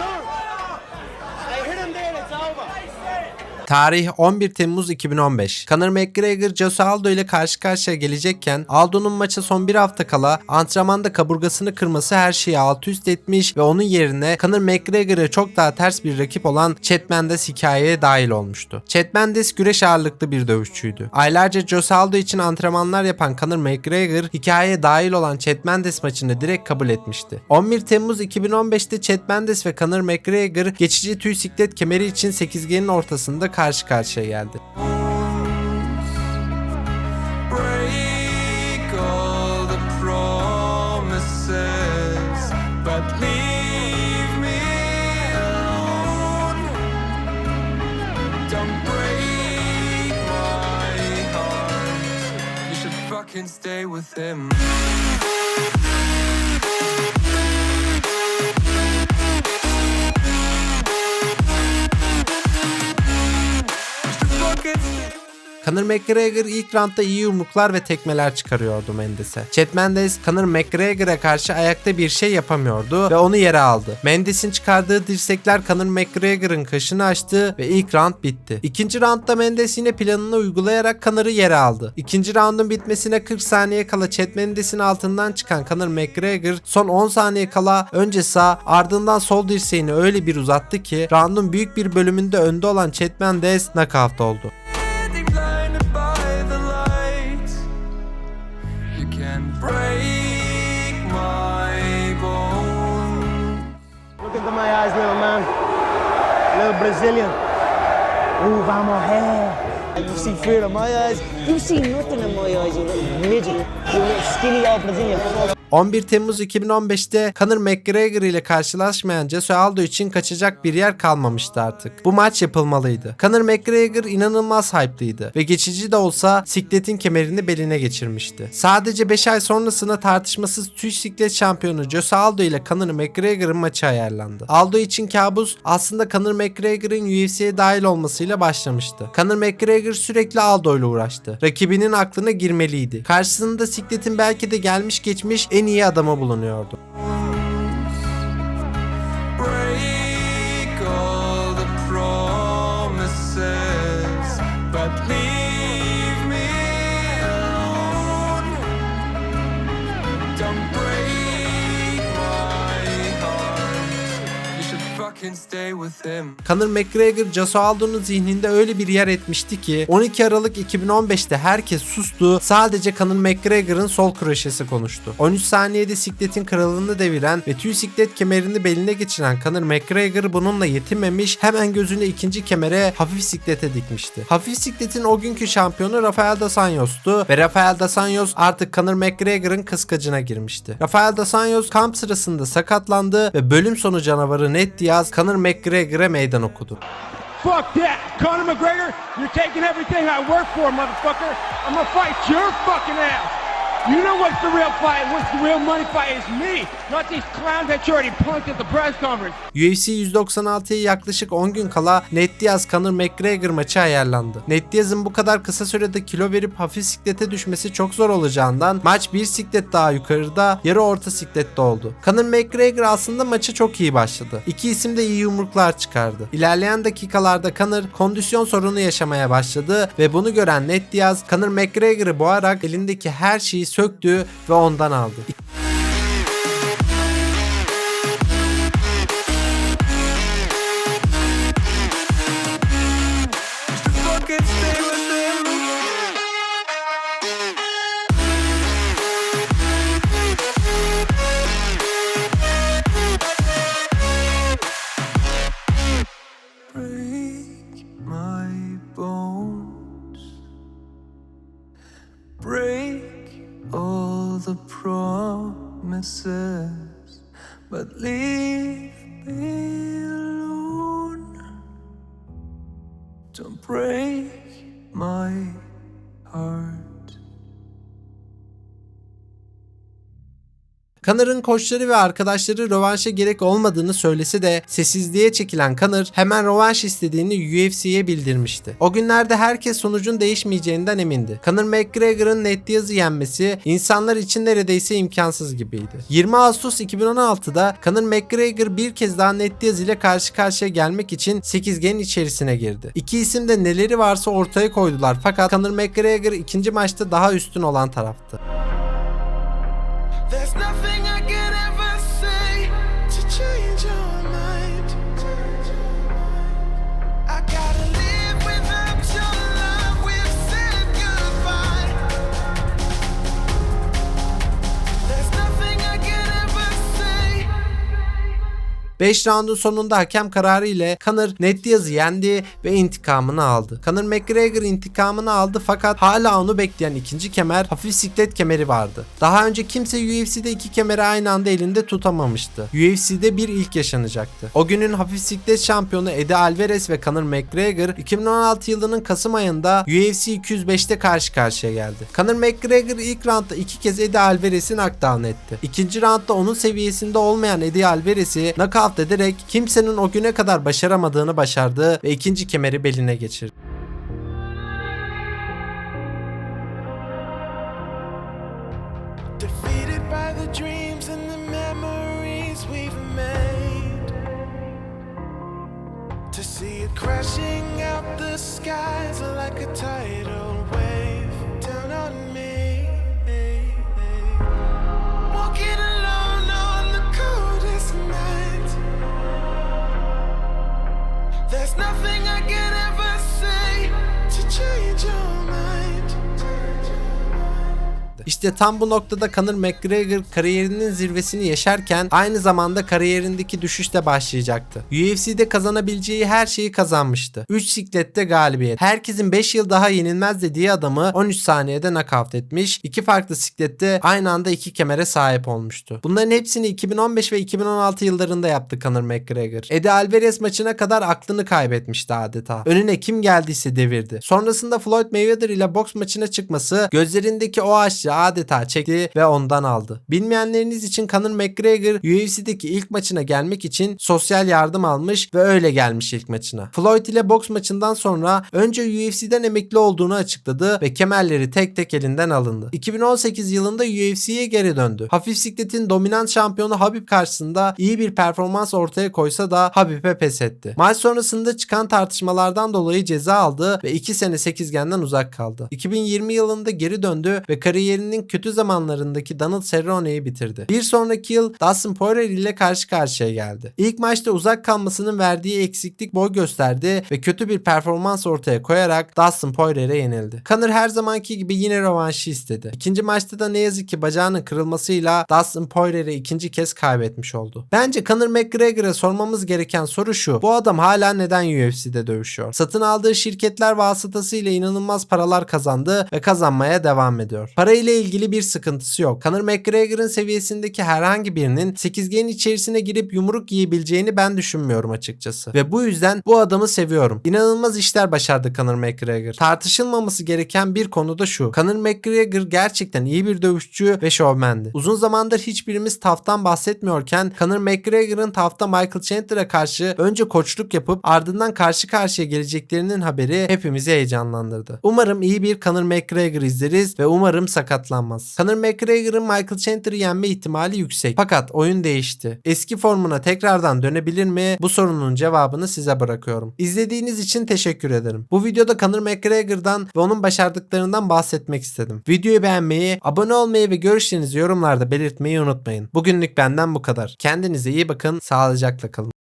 Dur! Tarih 11 Temmuz 2015. Conor McGregor Jose Aldo ile karşı karşıya gelecekken Aldo'nun maça son bir hafta kala antrenmanda kaburgasını kırması her şeyi alt üst etmiş ve onun yerine Conor McGregor'a çok daha ters bir rakip olan Chad Mendes hikayeye dahil olmuştu. Chad Mendes güreş ağırlıklı bir dövüşçüydü. Aylarca Jose Aldo için antrenmanlar yapan Conor McGregor hikayeye dahil olan Chad Mendes maçını direkt kabul etmişti. 11 Temmuz 2015'te Chad Mendes ve Conor McGregor geçici tüy siklet kemeri için sekizgenin ortasında karşı karşıya geldi. break all the Conor McGregor ilk roundda iyi yumruklar ve tekmeler çıkarıyordu Mendes'e. Chad Mendes Conor McGregor'a karşı ayakta bir şey yapamıyordu ve onu yere aldı. Mendes'in çıkardığı dirsekler Conor McGregor'ın kaşını açtı ve ilk round bitti. İkinci roundda Mendes yine planını uygulayarak Conor'ı yere aldı. İkinci roundun bitmesine 40 saniye kala Chad Mendes'in altından çıkan Conor McGregor son 10 saniye kala önce sağ ardından sol dirseğini öyle bir uzattı ki roundun büyük bir bölümünde önde olan Chad Mendes knockout oldu. Brazilian. Ooh, vamos here. You see fear in my eyes. You see nothing in my eyes, you little midget. You little skinny old Brazilian. 11 Temmuz 2015'te Conor McGregor ile karşılaşmayan Jose Aldo için kaçacak bir yer kalmamıştı artık. Bu maç yapılmalıydı. Conor McGregor inanılmaz hype'lıydı ve geçici de olsa sikletin kemerini beline geçirmişti. Sadece 5 ay sonrasında tartışmasız tüy siklet şampiyonu Jose Aldo ile Conor McGregor'ın maçı ayarlandı. Aldo için kabus aslında Conor McGregor'ın UFC'ye dahil olmasıyla başlamıştı. Conor McGregor sürekli Aldo ile uğraştı. Rakibinin aklına girmeliydi. Karşısında sikletin belki de gelmiş geçmiş iyi adamı bulunuyordu. Conor McGregor Jose Aldo'nun zihninde öyle bir yer etmişti ki 12 Aralık 2015'te herkes sustu. Sadece Conor McGregor'ın sol kroşesi konuştu. 13 saniyede sikletin kralını deviren ve tüy siklet kemerini beline geçiren Conor McGregor bununla yetinmemiş hemen gözünü ikinci kemere hafif siklete dikmişti. Hafif sikletin o günkü şampiyonu Rafael Dos Anjos'tu ve Rafael Dos Anjos artık Conor McGregor'ın kıskacına girmişti. Rafael Dos Anjos kamp sırasında sakatlandı ve bölüm sonu canavarı Ned Diaz Conor McGregor'a meydan okudu. Fuck that. Conor McGregor, you're taking everything I work for, motherfucker. I'm gonna fight your fucking ass. You know what's the real fight? What's the real money fight is me, not these clowns that you already punked at the press conference. UFC 196'ya yaklaşık 10 gün kala Ned Diaz Conor McGregor maçı ayarlandı. Ned Diaz'ın bu kadar kısa sürede kilo verip hafif siklete düşmesi çok zor olacağından maç bir siklet daha yukarıda yarı orta siklette oldu. Conor McGregor aslında maçı çok iyi başladı. İki isim de iyi yumruklar çıkardı. İlerleyen dakikalarda Conor kondisyon sorunu yaşamaya başladı ve bunu gören Ned Diaz Conor McGregor'ı boğarak elindeki her şeyi söktü ve ondan aldı. Promises, but leave me alone. Don't break my heart. Connor'ın koçları ve arkadaşları rövanşa gerek olmadığını söylese de sessizliğe çekilen Connor hemen rövanş istediğini UFC'ye bildirmişti. O günlerde herkes sonucun değişmeyeceğinden emindi. Conor McGregor'ın Ned Diaz'ı yenmesi insanlar için neredeyse imkansız gibiydi. 20 Ağustos 2016'da Conor McGregor bir kez daha Ned Diaz ile karşı karşıya gelmek için sekizgenin içerisine girdi. İki isim de neleri varsa ortaya koydular fakat Conor McGregor ikinci maçta daha üstün olan taraftı. There's 5 roundun sonunda hakem kararı ile Conor Ned Diaz'ı yendi ve intikamını aldı. Conor McGregor intikamını aldı fakat hala onu bekleyen ikinci kemer hafif siklet kemeri vardı. Daha önce kimse UFC'de iki kemeri aynı anda elinde tutamamıştı. UFC'de bir ilk yaşanacaktı. O günün hafif siklet şampiyonu Eddie Alvarez ve Conor McGregor 2016 yılının Kasım ayında UFC 205'te karşı karşıya geldi. Conor McGregor ilk roundda iki kez Eddie Alvarez'i knockdown etti. İkinci roundda onun seviyesinde olmayan Eddie Alvarez'i knockout ederek kimsenin o güne kadar başaramadığını başardı ve ikinci kemeri beline geçirdi. Crashing out the skies like a tidal İşte tam bu noktada Conor McGregor kariyerinin zirvesini yaşarken aynı zamanda kariyerindeki düşüş de başlayacaktı. UFC'de kazanabileceği her şeyi kazanmıştı. 3 siklette galibiyet. Herkesin 5 yıl daha yenilmez dediği adamı 13 saniyede knockout etmiş. İki farklı siklette aynı anda iki kemere sahip olmuştu. Bunların hepsini 2015 ve 2016 yıllarında yaptı Conor McGregor. Eddie Alvarez maçına kadar aklını kaybetmişti adeta. Önüne kim geldiyse devirdi. Sonrasında Floyd Mayweather ile boks maçına çıkması gözlerindeki o aşçı adeta çekti ve ondan aldı. Bilmeyenleriniz için Conor McGregor UFC'deki ilk maçına gelmek için sosyal yardım almış ve öyle gelmiş ilk maçına. Floyd ile boks maçından sonra önce UFC'den emekli olduğunu açıkladı ve kemerleri tek tek elinden alındı. 2018 yılında UFC'ye geri döndü. Hafif sikletin dominant şampiyonu Habib karşısında iyi bir performans ortaya koysa da Habib'e pes etti. Maç sonrasında çıkan tartışmalardan dolayı ceza aldı ve 2 sene sekizgenden uzak kaldı. 2020 yılında geri döndü ve kariyerinin kötü zamanlarındaki Donald Cerrone'yi bitirdi. Bir sonraki yıl Dustin Poirier ile karşı karşıya geldi. İlk maçta uzak kalmasının verdiği eksiklik boy gösterdi ve kötü bir performans ortaya koyarak Dustin Poirier'e yenildi. Conor her zamanki gibi yine rövanşı istedi. İkinci maçta da ne yazık ki bacağının kırılmasıyla Dustin Poirier'e ikinci kez kaybetmiş oldu. Bence Conor McGregor'a sormamız gereken soru şu. Bu adam hala neden UFC'de dövüşüyor? Satın aldığı şirketler vasıtasıyla inanılmaz paralar kazandı ve kazanmaya devam ediyor. Para ile ilgili bir sıkıntısı yok. Conor McGregor'ın seviyesindeki herhangi birinin sekizgenin içerisine girip yumruk yiyebileceğini ben düşünmüyorum açıkçası. Ve bu yüzden bu adamı seviyorum. İnanılmaz işler başardı Conor McGregor. Tartışılmaması gereken bir konu da şu. Conor McGregor gerçekten iyi bir dövüşçü ve şovmendi. Uzun zamandır hiçbirimiz TAF'tan bahsetmiyorken Conor McGregor'ın TAF'ta Michael Chandler'a karşı önce koçluk yapıp ardından karşı karşıya geleceklerinin haberi hepimizi heyecanlandırdı. Umarım iyi bir Conor McGregor izleriz ve umarım sakatlanmaz. Conor McGregor'ın Michael Chandler'ı yenme ihtimali yüksek. Fakat oyun değişti. Eski formuna tekrardan dönebilir mi? Bu sorunun cevabını size bırakıyorum. İzlediğiniz için teşekkür ederim. Bu videoda Conor McGregor'dan ve onun başardıklarından bahsetmek istedim. Videoyu beğenmeyi, abone olmayı ve görüşlerinizi yorumlarda belirtmeyi unutmayın. Bugünlük benden bu kadar. Kendinize iyi bakın, sağlıcakla kalın.